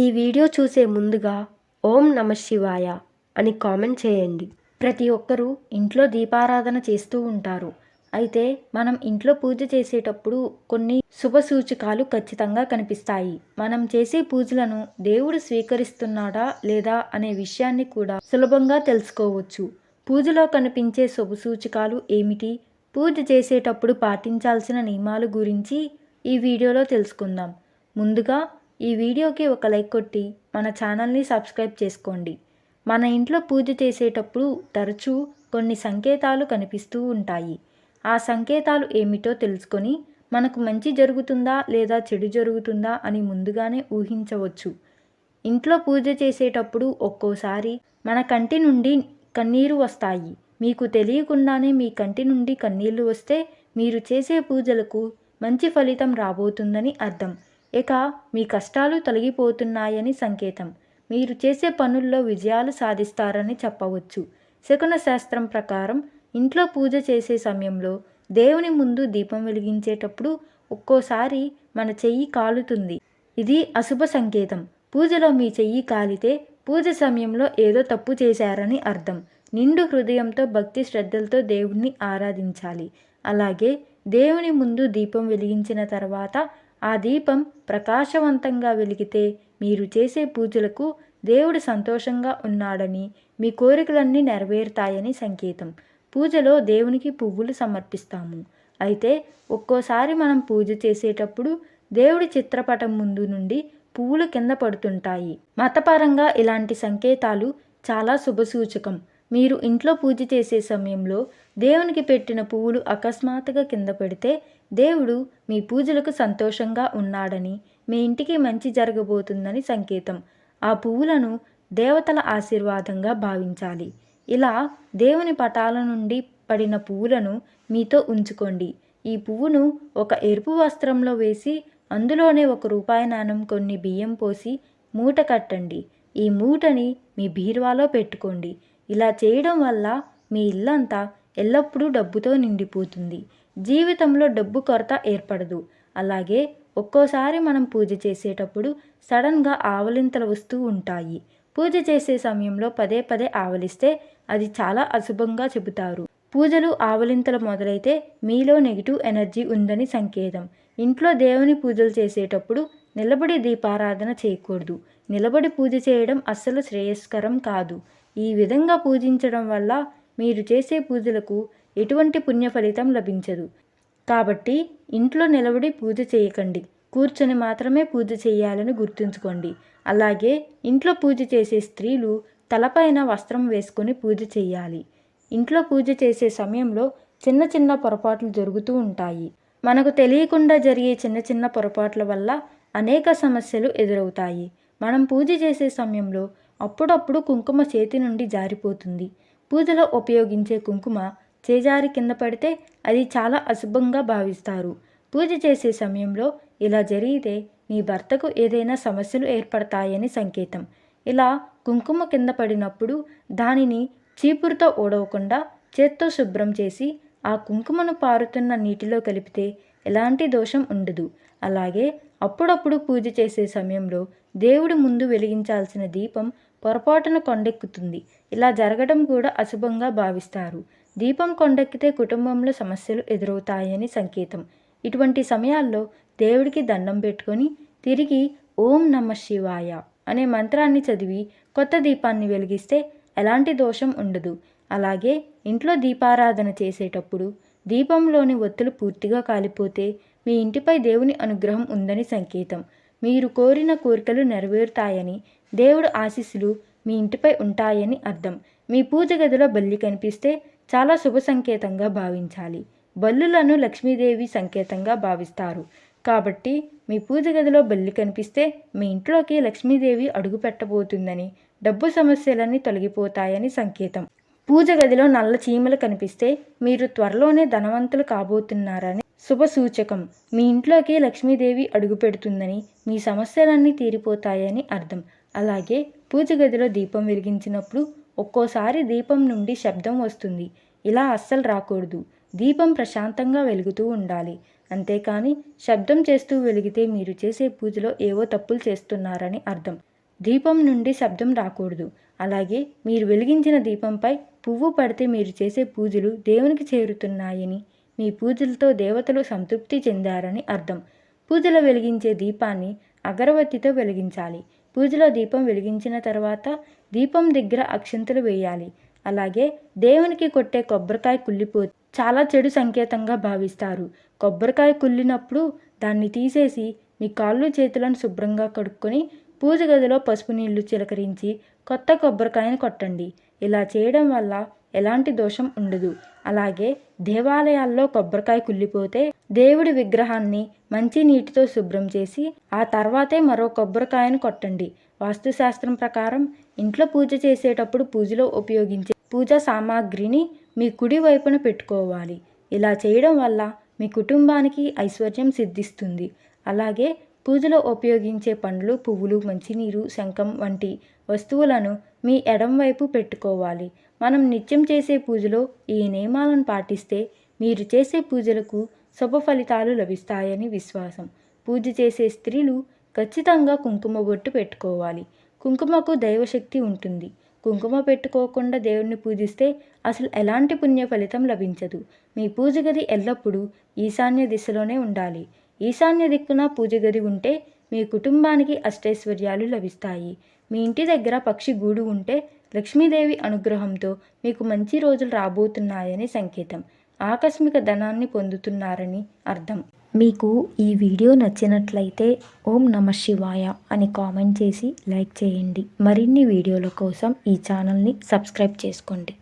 ఈ వీడియో చూసే ముందుగా ఓం నమ శివాయ అని కామెంట్ చేయండి. ప్రతి ఒక్కరూ ఇంట్లో దీపారాధన చేస్తూ ఉంటారు. అయితే మనం ఇంట్లో పూజ చేసేటప్పుడు కొన్ని శుభ సూచకాలు ఖచ్చితంగా కనిపిస్తాయి. మనం చేసే పూజలను దేవుడు స్వీకరిస్తున్నాడా లేదా అనే విషయాన్ని కూడా సులభంగా తెలుసుకోవచ్చు. పూజలో కనిపించే శుభ సూచకాలు ఏమిటి? పూజ చేసేటప్పుడు పాటించాల్సిన నియమాలు గురించి ఈ వీడియోలో తెలుసుకుందాం. ముందుగా ఈ వీడియోకి ఒక లైక్ కొట్టి మన ఛానల్ని సబ్స్క్రైబ్ చేసుకోండి. మన ఇంట్లో పూజ చేసేటప్పుడు తరచూ కొన్ని సంకేతాలు కనిపిస్తూ ఉంటాయి. ఆ సంకేతాలు ఏమిటో తెలుసుకొని మనకు మంచి జరుగుతుందా లేదా చెడు జరుగుతుందా అని ముందుగానే ఊహించవచ్చు. ఇంట్లో పూజ చేసేటప్పుడు ఒక్కోసారి మన కంటి నుండి కన్నీరు వస్తాయి. మీకు తెలియకుండానే మీ కంటి నుండి కన్నీళ్ళు వస్తే మీరు చేసే పూజలకు మంచి ఫలితం రాబోతుందని అర్థం. ఇక మీ కష్టాలు తొలగిపోతున్నాయని సంకేతం. మీరు చేసే పనుల్లో విజయాలు సాధిస్తారని చెప్పవచ్చు. శకున శాస్త్రం ప్రకారం ఇంట్లో పూజ చేసే సమయంలో దేవుని ముందు దీపం వెలిగించేటప్పుడు ఒక్కోసారి మన చెయ్యి కాలుతుంది. ఇది అశుభ సంకేతం. పూజలో మీ చెయ్యి కాలితే పూజ సమయంలో ఏదో తప్పు చేశారని అర్థం. నిండు హృదయంతో భక్తి శ్రద్ధలతో దేవుణ్ణి ఆరాధించాలి. అలాగే దేవుని ముందు దీపం వెలిగించిన తర్వాత ఆ దీపం ప్రకాశవంతంగా వెలిగితే మీరు చేసే పూజలకు దేవుడు సంతోషంగా ఉన్నాడని మీ కోరికలన్నీ నెరవేరుతాయని సంకేతం. పూజలో దేవునికి పువ్వులు సమర్పిస్తాము. అయితే ఒక్కోసారి మనం పూజ చేసేటప్పుడు దేవుడి చిత్రపటం ముందు నుండి పువ్వులు కింద పడుతుంటాయి. మతపరంగా ఇలాంటి సంకేతాలు చాలా శుభసూచకం. మీరు ఇంట్లో పూజ చేసే సమయంలో దేవునికి పెట్టిన పువ్వులు అకస్మాత్తుగా కింద పెడితే దేవుడు మీ పూజలకు సంతోషంగా ఉన్నాడని మీ ఇంటికి మంచి జరగబోతుందని సంకేతం. ఆ పువ్వులను దేవతల ఆశీర్వాదంగా భావించాలి. ఇలా దేవుని పటాల నుండి పడిన పువ్వులను మీతో ఉంచుకోండి. ఈ పువ్వును ఒక ఎరుపు వస్త్రంలో వేసి అందులోనే ఒక రూపాయి నాణం కొన్ని బియ్యం పోసి మూట కట్టండి. ఈ మూటని మీ బీరువాలో పెట్టుకోండి. ఇలా చేయడం వల్ల మీ ఇల్లంతా ఎల్లప్పుడూ డబ్బుతో నిండిపోతుంది. జీవితంలో డబ్బు కొరత ఏర్పడదు. అలాగే ఒక్కోసారి మనం పూజ చేసేటప్పుడు సడన్గా ఆవలింతలు వస్తూ ఉంటాయి. పూజ చేసే సమయంలో పదే పదే ఆవలిస్తే అది చాలా అశుభంగా చెబుతారు. పూజలు ఆవలింతలు మొదలైతే మీలో నెగిటివ్ ఎనర్జీ ఉందని సంకేతం. ఇంట్లో దేవుని పూజలు చేసేటప్పుడు నిలబడి దీపారాధన చేయకూడదు. నిలబడి పూజ చేయడం అస్సలు శ్రేయస్కరం కాదు. ఈ విధంగా పూజించడం వల్ల మీరు చేసే పూజలకు ఎటువంటి పుణ్య ఫలితం లభించదు. కాబట్టి ఇంట్లో నిలబడి పూజ చేయకండి. కూర్చొని మాత్రమే పూజ చేయాలని గుర్తుంచుకోండి. అలాగే ఇంట్లో పూజ చేసే స్త్రీలు తలపైన వస్త్రం వేసుకొని పూజ చేయాలి. ఇంట్లో పూజ చేసే సమయంలో చిన్న చిన్న పొరపాట్లు జరుగుతూ ఉంటాయి. మనకు తెలియకుండా జరిగే చిన్న చిన్న పొరపాట్ల వల్ల అనేక సమస్యలు ఎదురవుతాయి. మనం పూజ చేసే సమయంలో అప్పుడప్పుడు కుంకుమ చేతి నుండి జారిపోతుంది. పూజలో ఉపయోగించే కుంకుమ చేజారి కింద పడితే అది చాలా అశుభంగా భావిస్తారు. పూజ చేసే సమయంలో ఇలా జరిగితే నీ భర్తకు ఏదైనా సమస్యలు ఏర్పడతాయని సంకేతం. ఇలా కుంకుమ కింద పడినప్పుడు దానిని చీపురుతో ఓడవకుండా చేత్తో శుభ్రం చేసి ఆ కుంకుమను పారుతున్న నీటిలో కలిపితే ఎలాంటి దోషం ఉండదు. అలాగే అప్పుడప్పుడు పూజ చేసే సమయంలో దేవుడి ముందు వెలిగించాల్సిన దీపం పొరపాటున కొండెక్కుతుంది. ఇలా జరగడం కూడా అశుభంగా భావిస్తారు. దీపం కొండెక్కితే కుటుంబంలో సమస్యలు ఎదురవుతాయని సంకేతం. ఇటువంటి సమయాల్లో దేవుడికి దండం పెట్టుకొని తిరిగి ఓం నమ శివాయ అనే మంత్రాన్ని చదివి కొత్త దీపాన్ని వెలిగిస్తే ఎలాంటి దోషం ఉండదు. అలాగే ఇంట్లో దీపారాధన చేసేటప్పుడు దీపంలోని ఒత్తులు పూర్తిగా కాలిపోతే మీ ఇంటిపై దేవుని అనుగ్రహం ఉందని సంకేతం. మీరు కోరిన కోరికలు నెరవేరుతాయని దేవుడు ఆశీస్సులు మీ ఇంటిపై ఉంటాయని అర్థం. మీ పూజ గదిలో బల్లి కనిపిస్తే చాలా శుభ సంకేతంగా భావించాలి. బల్లులను లక్ష్మీదేవి సంకేతంగా భావిస్తారు. కాబట్టి మీ పూజ గదిలో బల్లి కనిపిస్తే మీ ఇంట్లోకి లక్ష్మీదేవి అడుగు పెట్టబోతుందని డబ్బు సమస్యలన్నీ తొలగిపోతాయని సంకేతం. పూజ గదిలో నల్ల చీమలు కనిపిస్తే మీరు త్వరలోనే ధనవంతులు కాబోతున్నారని శుభ సూచకం. మీ ఇంట్లోకి లక్ష్మీదేవి అడుగు పెడుతుందని మీ సమస్యలన్నీ తీరిపోతాయని అర్థం. అలాగే పూజ గదిలో దీపం వెలిగించినప్పుడు ఒక్కోసారి దీపం నుండి శబ్దం వస్తుంది. ఇలా అస్సలు రాకూడదు. దీపం ప్రశాంతంగా వెలుగుతూ ఉండాలి. అంతేకాని శబ్దం చేస్తూ వెలిగితే మీరు చేసే పూజలో ఏవో తప్పులు చేస్తున్నారని అర్థం. దీపం నుండి శబ్దం రాకూడదు. అలాగే మీరు వెలిగించిన దీపంపై పువ్వు పడితే మీరు చేసే పూజలు దేవునికి చేరుతున్నాయని మీ పూజలతో దేవతలు సంతృప్తి చెందారని అర్థం. పూజలో వెలిగించే దీపాన్ని అగరవత్తితో వెలిగించాలి. పూజలో దీపం వెలిగించిన తర్వాత దీపం దగ్గర అక్షంతలు వేయాలి. అలాగే దేవునికి కొట్టే కొబ్బరికాయ కుళ్ళిపో చాలా చెడు సంకేతంగా భావిస్తారు. కొబ్బరికాయ కుళ్ళినప్పుడు దాన్ని తీసేసి మీ కాళ్ళు చేతులను శుభ్రంగా కడుక్కొని పూజ గదిలో పసుపు నీళ్ళు చిలకరించి కొత్త కొబ్బరికాయను కొట్టండి. ఇలా చేయడం వల్ల ఎలాంటి దోషం ఉండదు. అలాగే దేవాలయాల్లో కొబ్బరికాయ కుళ్ళిపోతే దేవుడి విగ్రహాన్ని మంచి నీటితో శుభ్రం చేసి ఆ తర్వాతే మరో కొబ్బరికాయను కొట్టండి. వాస్తుశాస్త్రం ప్రకారం ఇంట్లో పూజ చేసేటప్పుడు పూజలో ఉపయోగించే పూజా సామాగ్రిని మీ కుడి వైపున పెట్టుకోవాలి. ఇలా చేయడం వల్ల మీ కుటుంబానికి ఐశ్వర్యం సిద్ధిస్తుంది. అలాగే పూజలో ఉపయోగించే పండ్లు పువ్వులు మంచినీరు శంఖం వంటి వస్తువులను మీ ఎడం వైపు పెట్టుకోవాలి. మనం నిత్యం చేసే పూజలో ఈ నియమాలను పాటిస్తే మీరు చేసే పూజలకు శుభ ఫలితాలు లభిస్తాయని విశ్వాసం. పూజ చేసే స్త్రీలు ఖచ్చితంగా కుంకుమ బొట్టు పెట్టుకోవాలి. కుంకుమకు దైవశక్తి ఉంటుంది. కుంకుమ పెట్టుకోకుండా దేవుణ్ణి పూజిస్తే అసలు ఎలాంటి పుణ్య ఫలితం లభించదు. మీ పూజ గది ఎల్లప్పుడూ ఈశాన్య దిశలోనే ఉండాలి. ఈశాన్య దిక్కున పూజ గది ఉంటే మీ కుటుంబానికి అష్టైశ్వర్యాలు లభిస్తాయి. మీ ఇంటి దగ్గర పక్షి గూడు ఉంటే లక్ష్మీదేవి అనుగ్రహంతో మీకు మంచి రోజులు రాబోతున్నాయని సంకేతం. ఆకస్మిక ధనాన్ని పొందుతున్నారని అర్థం. మీకు ఈ వీడియో నచ్చినట్లయితే ఓం నమ శివాయ అని కామెంట్ చేసి లైక్ చేయండి. మరిన్ని వీడియోల కోసం ఈ ఛానల్ని సబ్స్క్రైబ్ చేసుకోండి.